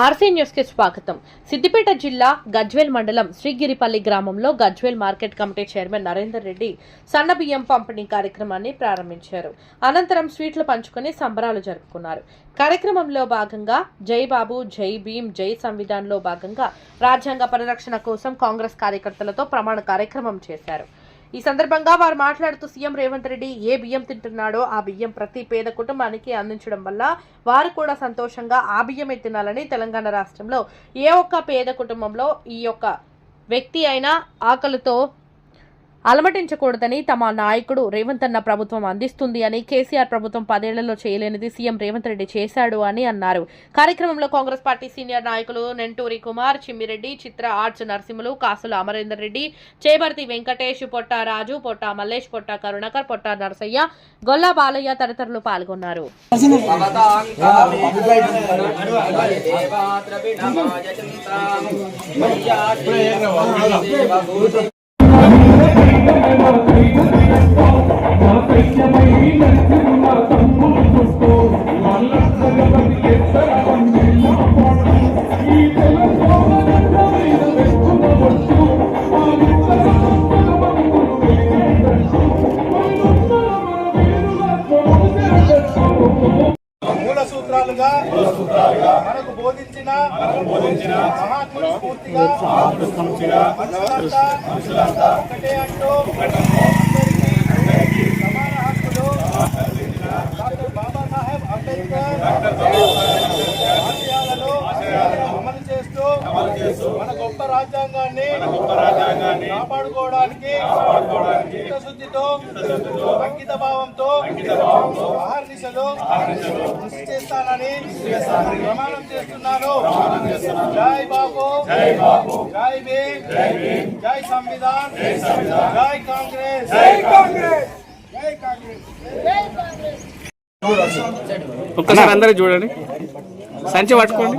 RC న్యూస్కి స్వాగతం. సిద్దిపేట జిల్లా గజ్వేల్ మండలం శ్రీగిరిపల్లి గ్రామంలో Gajwel market committee chairman Narender Reddy సన్న బియ్యం పంపిణీ కార్యక్రమాన్ని ప్రారంభించారు. అనంతరం స్వీట్లు పంచుకొని సంబరాలు జరుపుకున్నారు. కార్యక్రమంలో భాగంగా జై బాబు జై భీమ్ జై సంవిధాన్లో భాగంగా రాజ్యాంగ పరిరక్షణ కోసం కాంగ్రెస్ కార్యకర్తలతో ప్రమాణ కార్యక్రమం చేశారు. ఈ సందర్భంగా వారు మాట్లాడుతూ సీఎం రేవంత్ రెడ్డి ఏ బియ్యం తింటున్నాడో ఆ బియ్యం ప్రతి పేద కుటుంబానికి అందించడం వల్ల వారు కూడా సంతోషంగా ఆ బియ్యమే తినాలని తెలంగాణ రాష్ట్రంలో ఏ ఒక్క పేద కుటుంబంలో ఈ యొక్క వ్యక్తి అయినా ఆకలితో అలమటించకూడదని తమ నాయకుడు రేవంత్ అన్న ప్రభుత్వం అందిస్తుంది అని కేసీఆర్ ప్రభుత్వం పదేళ్ళలో చేయలేనిది సీఎం రేవంత్ రెడ్డి చేశాడు అని అన్నారు. కార్యక్రమంలో కాంగ్రెస్ పార్టీ సీనియర్ నాయకులు నెంటూరి కుమార్ చిమ్మిరెడ్డి చిత్ర ఆర్ట్స్ నరసింహులు కాసుల అమరేందర్ రెడ్డి చేబర్తి వెంకటేష్ పొట్ట రాజు పొట్ట మల్లేష్ పొట్ట కరుణాకర్ పొట్ట నరసయ్య గొల్లా బాలయ్య తదితరులు పాల్గొన్నారు. మూల మహాత్ముని స్ఫూర్తిగా మనుషులంతా ఒకటే అంటూ అందరికీ సమాన హక్కులు డాక్టర్ బాబాసాహెబ్ అంబేద్కర్ మన గొప్ప రాజ్యాంగాన్ని కాపాడుకోవడానికి చిత్తశుద్ధితో అంకిత భావంతో అహర్నిశలు కృషి చేస్తానని ప్రమాణం చేస్తున్నాను. జై బాబు. జై బాబు. జై భీమ్. జై సంవిధాన్. జై కాంగ్రెస్. జై కాంగ్రెస్. జై కాంగ్రెస్. ఒక్కసారి అందరూ చూడండి. సంచి పట్టుకోండి.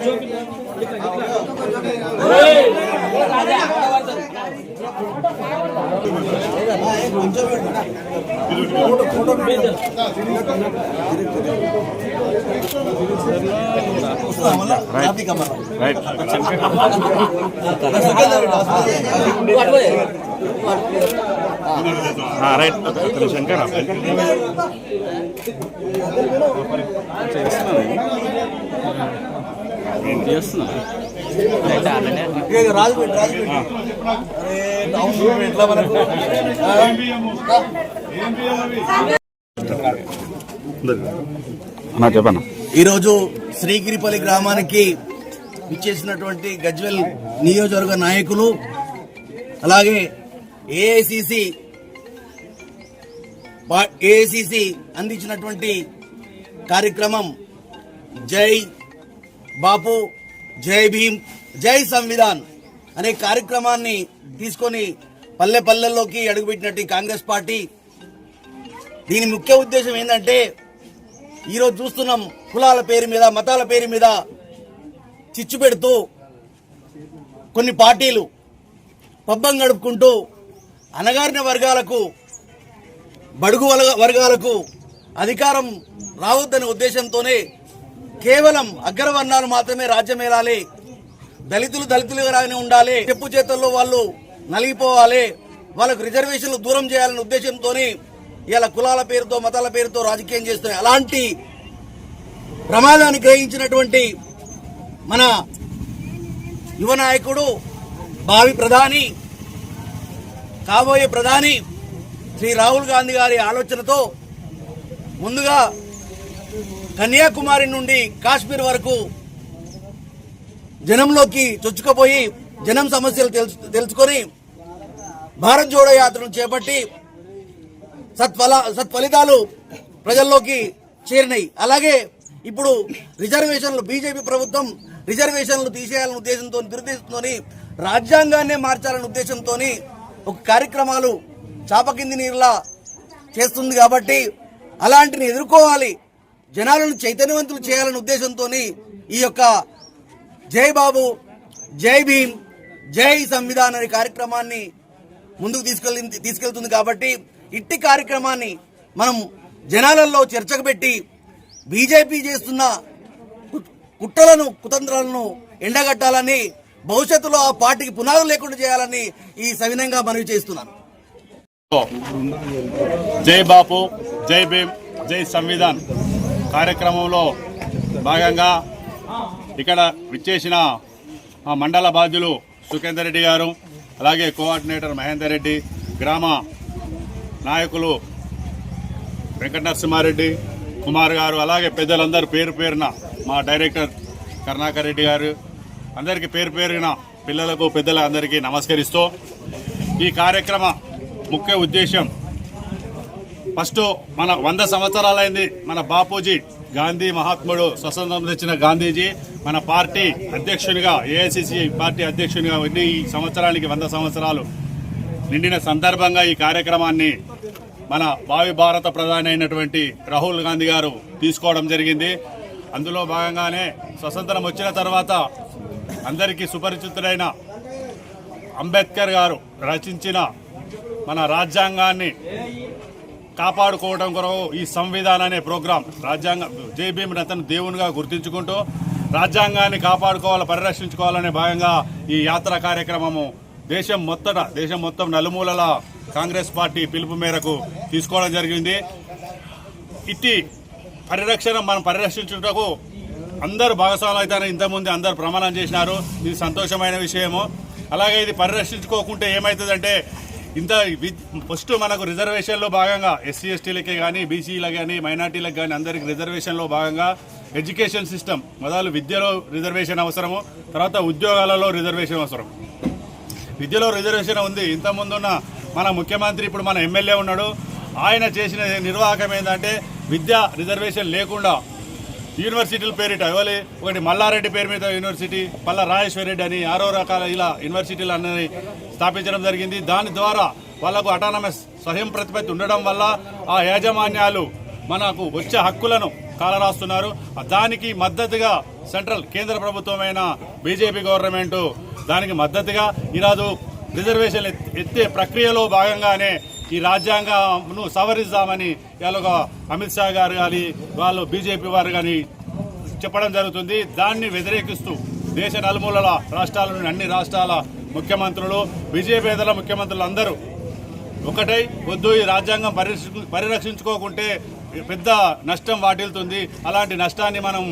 రైట్ శంకర్ ఎట్లా మనకు? ఈరోజు శ్రీగిరిపల్లి గ్రామానికి ఇచ్చేసినటువంటి గజ్వెల్ నియోజకవర్గ నాయకులు అలాగే ఏఐసిసి ఏఐసిసి అందించినటువంటి కార్యక్రమం. జై బాపు జై భీమ్ జై సంవిధాన్ అనే కార్యక్రమాన్ని తీసుకొని పల్లె పల్లెల్లోకి అడుగుపెట్టినట్టు కాంగ్రెస్ పార్టీ దీని ముఖ్య ఉద్దేశం ఏంటంటే ఈరోజు చూస్తున్నాం కులాల పేరు మీద మతాల పేరు మీద చిచ్చు పెడుతూ కొన్ని పార్టీలు పబ్బం గడుపుకుంటూ అనగారిన వర్గాలకు బడుగు వర్గాలకు అధికారం రావద్దనే ఉద్దేశంతోనే కేవలం అగ్రవర్ణాలు మాత్రమే రాజ్యమేలాలి దళితులు దళితులుగానే ఉండాలి చెప్పు చేతుల్లో వాళ్ళు నలిగిపోవాలి వాళ్ళకు రిజర్వేషన్లు దూరం చేయాలనే ఉద్దేశంతోనే ఇలా కులాల పేరుతో మతాల పేరుతో రాజకీయం చేస్తున్నాయి. అలాంటి ప్రమాదాన్ని గ్రహించినటువంటి మన యువ నాయకుడు భావి ప్రధాని కాబోయే ప్రధాని శ్రీ రాహుల్ గాంధీ గారి ఆలోచనతో ముందుగా కన్యాకుమారి నుండి కాశ్మీర్ వరకు జనంలోకి చొచ్చుకుపోయి జనం సమస్యలు తెలుసు తెలుసుకొని భారత్ జోడో యాత్రను చేపట్టి సత్ఫల సత్ఫలితాలు ప్రజల్లోకి చేరినాయి. అలాగే ఇప్పుడు రిజర్వేషన్లు బీజేపీ ప్రభుత్వం రిజర్వేషన్లు తీసేయాలనే ఉద్దేశంతో దురుద్దేశంతో రాజ్యాంగాన్నే మార్చాలనే ఉద్దేశంతో ఒక కార్యక్రమాలు చాప కింది నీరులా చేస్తుంది కాబట్టి అలాంటిని ఎదుర్కోవాలి. జనాలను చైతన్యవంతులు చేయాలనే ఉద్దేశంతో ఈ యొక్క జై బాబు జై భీమ్ జై సంవిధాన్ అనే కార్యక్రమాన్ని ముందుకు తీసుకెళ్ళి తీసుకెళ్తుంది కాబట్టి ఇట్టి కార్యక్రమాన్ని మనం జనాలలో చర్చకు పెట్టి బీజేపీ చేస్తున్న కుట్రలను కుతంత్రాలను ఎండగట్టాలని భవిష్యత్తులో ఆ పార్టీకి పునాదులు లేకుండా చేయాలని ఈ సవినంగా మనవి చేస్తున్నాను. జై బాపు జై భీమ్ జై సంవిధాన్ కార్యక్రమంలో భాగంగా ఇక్కడ విచ్చేసిన మండల బాధ్యులు సుఖేందర్ రెడ్డి గారు అలాగే కోఆర్డినేటర్ మహేందర్ రెడ్డి గ్రామ నాయకులు వెంకట నరసింహారెడ్డి కుమార్ గారు అలాగే పెద్దలందరూ పేరు పేరున మా డైరెక్టర్ కరుణాకర్ రెడ్డి గారు అందరికీ పేరు పేరున పిల్లలకు పెద్దల అందరికీ నమస్కరిస్తూ ఈ కార్యక్రమ ముఖ్య ఉద్దేశం ఫస్ట్ మన వంద సంవత్సరాలైంది మన బాపూజీ గాంధీ మహాత్ముడు స్వతంత్రం తెచ్చిన గాంధీజీ మన పార్టీ అధ్యక్షునిగా ఏఐసిసి పార్టీ అధ్యక్షునిగా ఉండి ఈ సంవత్సరానికి వంద సంవత్సరాలు నిండిన సందర్భంగా ఈ కార్యక్రమాన్ని మన భావి భారత ప్రధాని అయినటువంటి రాహుల్ గాంధీ గారు తీసుకోవడం జరిగింది. అందులో భాగంగానే స్వతంత్రం వచ్చిన తర్వాత అందరికీ సుపరిచితుడైన అంబేద్కర్ గారు రచించిన మన రాజ్యాంగాన్ని కాపాడుకోవడం కొరకు ఈ సంవిధానం అనే ప్రోగ్రాం రాజ్యాంగ జై భీమ్ అతను దేవునిగా గుర్తించుకుంటూ రాజ్యాంగాన్ని కాపాడుకోవాలి పరిరక్షించుకోవాలనే భాగంగా ఈ యాత్ర కార్యక్రమము దేశం మొత్తట దేశం మొత్తం నలుమూలల కాంగ్రెస్ పార్టీ పిలుపు మేరకు తీసుకోవడం జరిగింది. ఇట్టి పరిరక్షణ మనం పరిరక్షించుటకు అందరూ భాగస్వాములు అయితే ఇంతకుముందు అందరు ప్రమాణం చేసినారు. ఇది సంతోషమైన విషయము. అలాగే ఇది పరిరక్షించుకోకుంటే ఏమవుతుందంటే ఇంత ఫస్ట్ మనకు రిజర్వేషన్లో భాగంగా ఎస్సీ ఎస్టీలకే కానీ బీసీలకు కానీ మైనార్టీలకు కానీ అందరికి రిజర్వేషన్లో భాగంగా ఎడ్యుకేషన్ సిస్టమ్ మొదలు విద్యలో రిజర్వేషన్ అవసరము తర్వాత ఉద్యోగాలలో రిజర్వేషన్ అవసరం. విద్యలో రిజర్వేషన్ ఉంది. ఇంతకుముందున్న మన ముఖ్యమంత్రి ఇప్పుడు మన ఎమ్మెల్యే ఉన్నాడు. ఆయన చేసిన నిర్వాహకం ఏంటంటే విద్య రిజర్వేషన్ లేకుండా యూనివర్సిటీల పేరిట ఇవ్వాలి ఒకటి మల్లారెడ్డి పేరు మీద యూనివర్సిటీ పల్ల రాజేశ్వర రెడ్డి అని ఆరో రకాల ఇలా యూనివర్సిటీలు అన్నీ స్థాపించడం జరిగింది. దాని ద్వారా వాళ్ళకు అటానమస్ స్వయం ప్రతిపత్తి ఉండడం వల్ల ఆ యాజమాన్యాలు మనకు వచ్చే హక్కులను కాలరాస్తున్నారు. దానికి మద్దతుగా సెంట్రల్ కేంద్ర ప్రభుత్వమైన బీజేపీ గవర్నమెంటు దానికి మద్దతుగా ఈరోజు రిజర్వేషన్ ఎత్- ఎత్తే ప్రక్రియలో భాగంగానే ఈ రాజ్యాంగంను సవరిద్దామని ఇవాళ అమిత్ షా గారు కానీ వాళ్ళు బీజేపీ వారు కానీ చెప్పడం జరుగుతుంది. దాన్ని వ్యతిరేకిస్తూ దేశ నలుమూలల రాష్ట్రాల నుండి అన్ని రాష్ట్రాల ముఖ్యమంత్రులు బీజేపీతల ముఖ్యమంత్రులు అందరూ ఒకటై వద్దు ఈ రాజ్యాంగం పరిరక్షించుకోకుంటే పెద్ద నష్టం వాటిల్తుంది అలాంటి నష్టాన్ని మనం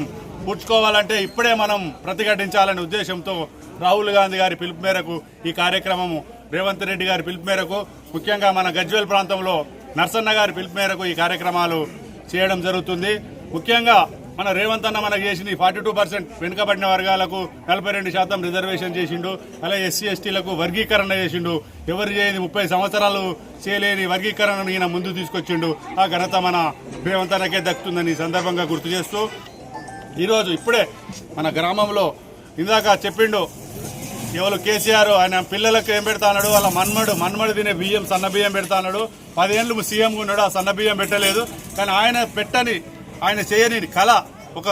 పుచ్చుకోవాలంటే ఇప్పుడే మనం ప్రతిఘటించాలనే ఉద్దేశంతో రాహుల్ గాంధీ గారి పిలుపు మేరకు ఈ కార్యక్రమము రేవంత్ రెడ్డి గారి పిలుపు మేరకు ముఖ్యంగా మన గజ్వేల్ ప్రాంతంలో నర్సన్న గారి పిలుపు మేరకు ఈ కార్యక్రమాలు చేయడం జరుగుతుంది. ముఖ్యంగా మన రేవంత్ అన్న మనకు చేసింది ఫార్టీ టూ పర్సెంట్ వెనుకబడిన వర్గాలకు నలభై రెండు శాతం రిజర్వేషన్ చేసిండు అలాగే ఎస్సీ ఎస్టీలకు వర్గీకరణ చేసిండు. ఎవరు చేయని ముప్పై సంవత్సరాలు చేయలేని వర్గీకరణను ఈయన ముందు తీసుకొచ్చిండు. ఆ ఘనత మన రేవంత్ అన్నకే దక్కుతుందని సందర్భంగా గుర్తు చేస్తూ ఈరోజు ఇప్పుడే మన గ్రామంలో ఇందాక చెప్పిండు ఎవరు కేసీఆర్ ఆయన పిల్లలకు ఏం పెడతాడు వాళ్ళ మన్మడు మన్మడు తినే బియ్యం సన్న బియ్యం పెడతాడు పదేళ్ళు సీఎం ఉన్నాడు ఆ సన్న బియ్యం పెట్టలేదు. కానీ ఆయన పెట్టని ఆయన చేయని కళ ఒక